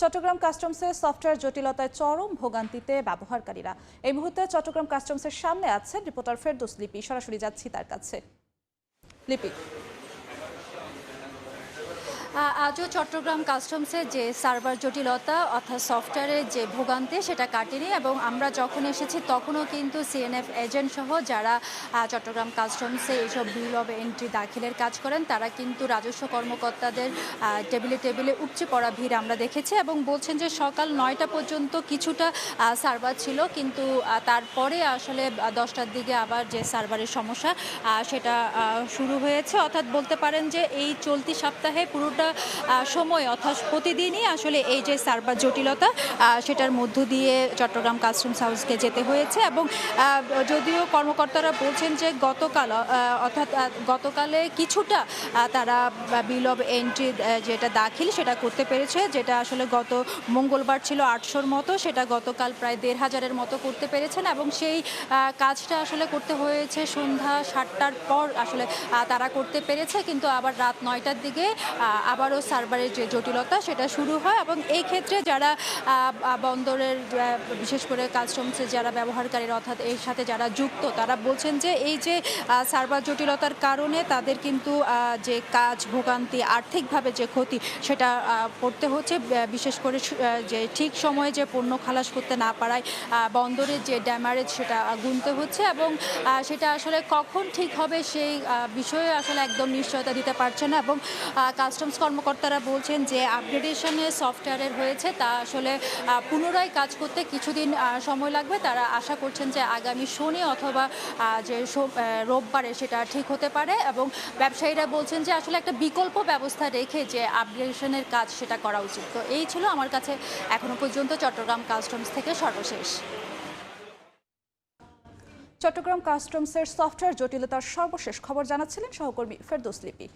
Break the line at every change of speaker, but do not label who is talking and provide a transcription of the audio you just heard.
Chittagong কাস্টমসের software জটিলতায় চরম ভোগান্তিতে ব্যবহারকারীরা। এই মুহূর্তে চট্টগ্রাম কাস্টমসের সামনে আছে রিপোর্টার ফেরদৌস লিপি। সরাসরি যাচ্ছি তার কাছে। লিপি।
আজও চট্টগ্রাম কাস্টমসের যে সার্ভার জটিলতা অর্থাৎ সফটওয়্যারের যে ভোগান্তি সেটা কাটেনি এবং আমরা যখন এসেছি তখনও কিন্তু সিএনএফ এজেন্ট সহ যারা চট্টগ্রাম কাস্টমসে এইসব বিল অফ এন্ট্রি দাখিলের কাজ করেন, তারা কিন্তু রাজস্ব কর্মকর্তাদের টেবিলে টেবিলে উপচে পড়া ভিড় আমরা দেখেছি এবং বলছেন যে সকাল নয়টা পর্যন্ত কিছুটা সার্ভার ছিল কিন্তু তারপরে আসলে দশটার দিকে আবার যে সার্ভারের সমস্যা সেটা শুরু হয়েছে। অর্থাৎ বলতে পারেন যে এই চলতি সপ্তাহে পুরোটা আ, সময় অর্থাৎ প্রতিদিনই আসলে এই যে সার্ভার জটিলতা সেটার মধ্য দিয়ে চট্টগ্রাম কাস্টমস হাউসকে যেতে হয়েছে এবং যদিও কর্মকর্তারা বলছেন যে গতকাল অর্থাৎ গতকালে কিছুটা তারা বিল অফ এন্ট্রি যেটা দাখিল সেটা করতে পেরেছে যেটা আসলে গত মঙ্গলবার ছিল আটশোর মতো সেটা গতকাল প্রায় দেড় হাজারের মতো করতে পেরেছেন এবং সেই কাজটা আসলে করতে হয়েছে সন্ধ্যা সাতটার পর আসলে তারা করতে পেরেছে কিন্তু আবার রাত নয়টার দিকে আবারও সার্ভারের যে জটিলতা সেটা শুরু হয় এবং এই ক্ষেত্রে যারা বন্দরের বিশেষ করে কাস্টমসের যারা ব্যবহারকারীরা অর্থাৎ এর সাথে যারা যুক্ত, তারা বলছেন যে এই যে সার্ভার জটিলতার কারণে তাদের কিন্তু যে কাজ, ভোগান্তি, আর্থিকভাবে যে ক্ষতি সেটা পড়তে হচ্ছে বিশেষ করে যে ঠিক সময়ে যে পণ্য খালাস করতে না পারায় বন্দরের যে ড্যামারেজ সেটা গুনতে হচ্ছে এবং সেটা আসলে কখন ঠিক হবে সেই বিষয়ে আসলে একদম নিশ্চয়তা দিতে পারছে না এবং কাস্টমস কর্মকর্তারা বলছেন যে আপগ্রেডেশনে সফটওয়্যারের হয়েছে, তা আসলে পুনরায় কাজ করতে কিছুদিন সময় লাগবে। তারা আশা করছেন যে আগামী শনি অথবা যে রোববারে সেটা ঠিক হতে পারে এবং ব্যবসায়ীরা বলছেন যে আসলে একটা বিকল্প ব্যবস্থা রেখে যে আপগ্রেডেশনের কাজ সেটা করা উচিত। তো এই ছিল আমার কাছে এখনও পর্যন্ত চট্টগ্রাম কাস্টমস থেকে সর্বশেষ।
চট্টগ্রাম কাস্টমসের সফটওয়্যার জটিলতার সর্বশেষ খবর জানাচ্ছিলেন সহকর্মী ফেরদৌস লিপি।